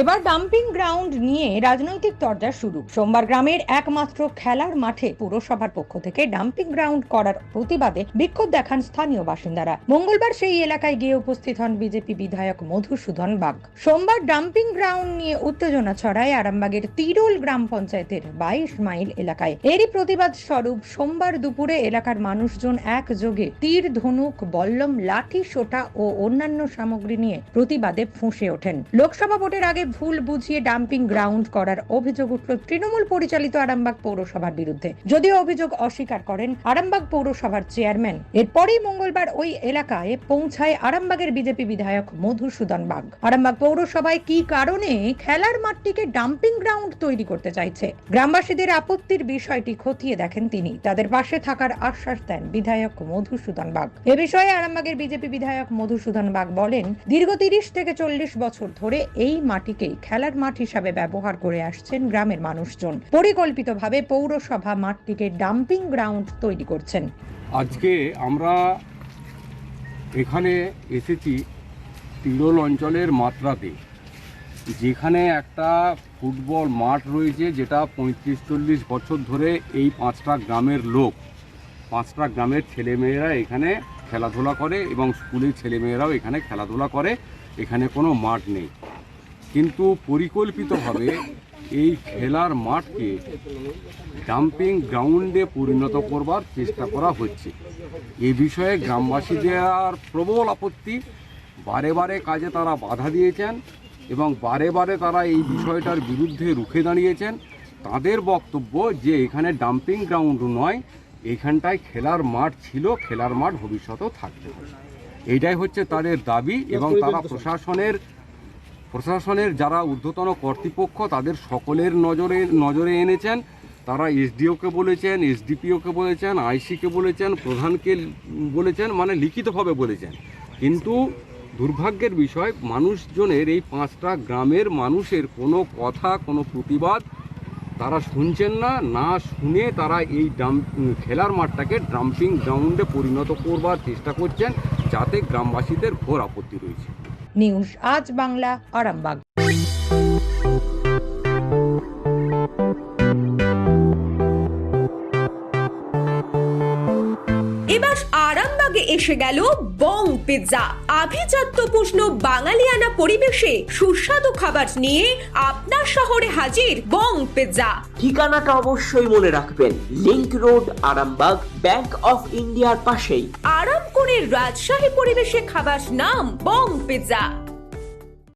এবার dumping ground নিয়ে রাজনৈতিক তরজা শুরু। সোমবার গ্রামের একমাত্র খেলার মাঠে পুরসভার পক্ষ থেকে ডাম্পিং গ্রাউন্ড করার প্রতিবাদে বিক্ষোভ দেখান স্থানীয় বাসিন্দারা। মঙ্গলবার সেই এলাকায় গিয়ে উপস্থিত হন বিজেপি বিধায়ক মধুসূদন বাগ। সোমবার ডাম্পিং গ্রাউন্ড নিয়ে উত্তেজনা ছড়ায় আরামবাগের তিরোল গ্রাম পঞ্চায়েতের বাইশ মাইল এলাকায়। এরই প্রতিবাদ স্বরূপ সোমবার দুপুরে এলাকার মানুষজন একযোগে তীর, ধনুক, বল্লম, লাঠি, সোটা ও অন্যান্য সামগ্রী নিয়ে প্রতিবাদে ফুঁসে ওঠেন। লোকসভা ভোটের আগে ভুল বুঝিয়ে ডাম্পিং গ্রাউন্ড করার অভিযোগ উঠল তৃণমূল পরিচালিত আরামবাগ পৌরসভার বিরুদ্ধে। যদিও অভিযোগ অস্বীকার করেন আরামবাগ পৌরসভার চেয়ারম্যান। এরপরেই মঙ্গলবার ওই এলাকায় পৌঁছায় আরামবাগের বিজেপি বিধায়ক মধুসূদন বাগ। আরামবাগ পৌরসভায় কি কারণে খেলার মাঠটিকে ডাম্পিং গ্রাউন্ড তৈরি করতে চাইছে? গ্রামবাসীদের আপত্তির বিষয়টি খতিয়ে দেখেন তিনি। তাদের পাশে থাকার আশ্বাস দেন বিধায়ক মধুসূদন বাগ। এ বিষয়ে আরামবাগের বিজেপি বিধায়ক মধুসূদন বাগ বলেন, দীর্ঘ তিরিশ থেকে চল্লিশ বছর ধরে এই মাটিকেই খেলার মাঠ হিসাবে ব্যবহার করে আসছেন গ্রামের মানুষজন। পরিকল্পিতভাবে পৌরসভা মাঠটিকে ডাম্পিং গ্রাউন্ড তৈরি করছেন। আজকে আমরা এখানে এসেছি তিরোল অঞ্চলের মাত্রাতে, যেখানে একটা ফুটবল মাঠ রয়েছে যেটা পঁয়ত্রিশ চল্লিশ বছর ধরে এই পাঁচটা গ্রামের লোক, পাঁচটা গ্রামের ছেলেমেয়েরা এখানে খেলাধুলা করে এবং স্কুলের ছেলেমেয়েরাও এখানে খেলাধুলা করে, এখানে কোনো মাঠ নেই। কিন্তু পরিকল্পিতভাবে এই খেলার মাঠকে ডাম্পিং গ্রাউন্ডে পরিণত করবার চেষ্টা করা হচ্ছে। এ বিষয়ে গ্রামবাসীদের প্রবল আপত্তি। বারে বারে কাজে তারা বাধা দিয়েছেন এবং বারে বারে তারা এই বিষয়টার বিরুদ্ধে রুখে দাঁড়িয়েছেন। তাদের বক্তব্য যে এখানে ডাম্পিং গ্রাউন্ড নয়, এখানটায় খেলার মাঠ ছিল, খেলার মাঠ ভবিষ্যতেও থাকতে হবে এইটাই হচ্ছে তাদের দাবি এবং তারা প্রশাসনের প্রশাসনের যারা ঊর্ধ্বতন কর্তৃপক্ষ, তাদের সকলের নজরে নজরে এনেছেন। তারা এসডিওকে বলেছেন, এসডিপিওকে বলেছেন, আইসিকে বলেছেন, প্রধানকে বলেছেন মানে লিখিতভাবে বলেছেন। কিন্তু দুর্ভাগ্যের বিষয়, মানুষজনের এই পাঁচটা গ্রামের মানুষের কোনো কথা, কোনো প্রতিবাদ তারা শুনছেন না। না শুনে তারা এই ডাম, খেলার মাঠটাকে ডাম্পিং গ্রাউন্ডে পরিণত করবার চেষ্টা করছেন, যাতে গ্রামবাসীদের ঘোর আপত্তি রয়েছে। নিউজ আজ বাংলা আরামবাগ। এবার আরামবাগে এসে গেল বং পিৎজা। আভিজাত্য পুষ্ণ বাঙালিয়ানা পরিবেশে সুস্বাদু খাবার নিয়ে আপনার শহরে হাজির বং পিৎজা। ঠিকানাটা অবশ্যই মনে রাখবেন link road Arambagh bank of ইন্ডিয়ার পাশেই। রাজশাহী পরিবেশে খাবার নাম বং পিৎজা